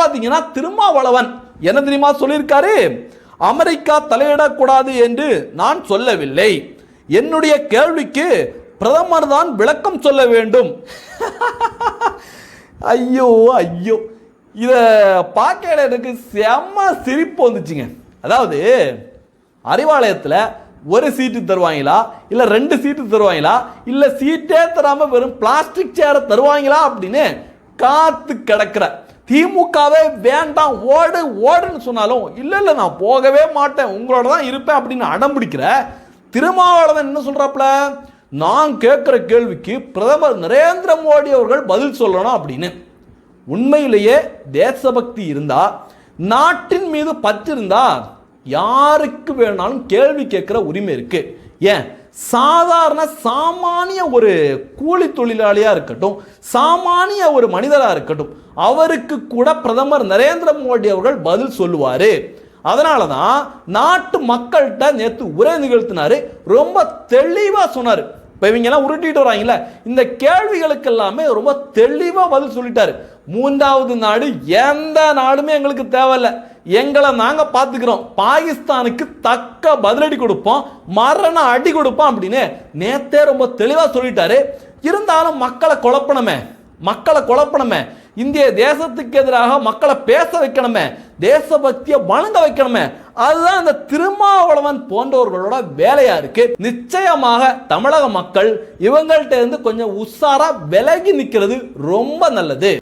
பார்த்தீங்கன்னா திருமாவளவன். என்ன தெரியுமா சொல்லியிருக்காரு? அமெரிக்கா தலையிடக்கூடாது என்று நான் சொல்லவில்லை. என்னுடைய கேள்விக்கு பிரதமர் தான் விளக்கம் சொல்ல வேண்டும். ஐயோ ஐயோ. இதை பார்க்கையில எனக்கு செம்ம சிரிப்பு வந்துச்சுங்க. அதாவது அறிவாலயத்தில் ஒரு சீட்டு தருவாங்களா? இல்லை ரெண்டு சீட்டு தருவாங்களா? இல்லை சீட்டே தராமல் வெறும் பிளாஸ்டிக் சேரை தருவாங்களா அப்படின்னு காத்து கிடக்கிற திமுகவே வேண்டாம் ஓடு ஓடுன்னு சொன்னாலும் இல்லை இல்லை நான் போகவே மாட்டேன். உங்களோட தான் இருப்பேன் அப்படின்னு அடம் பிடிக்கிற திருமாவளவன் என்ன சொல்கிறாப்புல நான் கேட்குற கேள்விக்கு பிரதமர் நரேந்திர மோடி அவர்கள் பதில் சொல்லணும் அப்படின்னு. உண்மையிலேயே தேசபக்தி இருந்தால் நாட்டின் மீது பற்று இருந்தால் யாருக்கு வேணாலும் கேள்வி கேட்குற உரிமை இருக்குது ஏன்? சாதாரண சாமானிய ஒரு கூலி தொழிலாளியாக இருக்கட்டும் சாமானிய ஒரு மனிதராக இருக்கட்டும் அவருக்கு கூட பிரதமர் நரேந்திர மோடி அவர்கள் பதில் சொல்லுவார். அதனால தான் நாட்டு மக்கள்கிட்ட நேற்று உரை நிகழ்த்தினார். ரொம்ப தெளிவாக சொன்னார். இப்போ இவங்கெல்லாம் உருட்டிட்டு வராங்கல்ல இந்த கேள்விகளுக்கு எல்லாமே ரொம்ப தெளிவாக பதில் சொல்லிட்டாரு. மூன்றாவது நாடு எந்த நாடுமே எங்களுக்கு தேவையில்லை. எங்களை நாங்கள் பார்த்துக்கிறோம். பாகிஸ்தானுக்கு தக்க பதிலடி கொடுப்போம் மரண அடி கொடுப்போம் அப்படின்னு நேத்தே ரொம்ப தெளிவாக சொல்லிட்டாரு. இருந்தாலும் மக்களை குழப்பணுமே மக்களை குழப்பணுமே. இந்திய தேசத்துக்கு எதிராக மக்களை பேச வைக்கணுமே தேசபக்தியை வணங்க வைக்கணுமே அதுதான் இந்த திருமாவளவன் போன்றவர்களோட வேலையா இருக்கு. நிச்சயமாக தமிழக மக்கள் இவங்கள்ட்ட இருந்து கொஞ்சம் உஷாரா விலகி நிற்கிறது ரொம்ப நல்லது.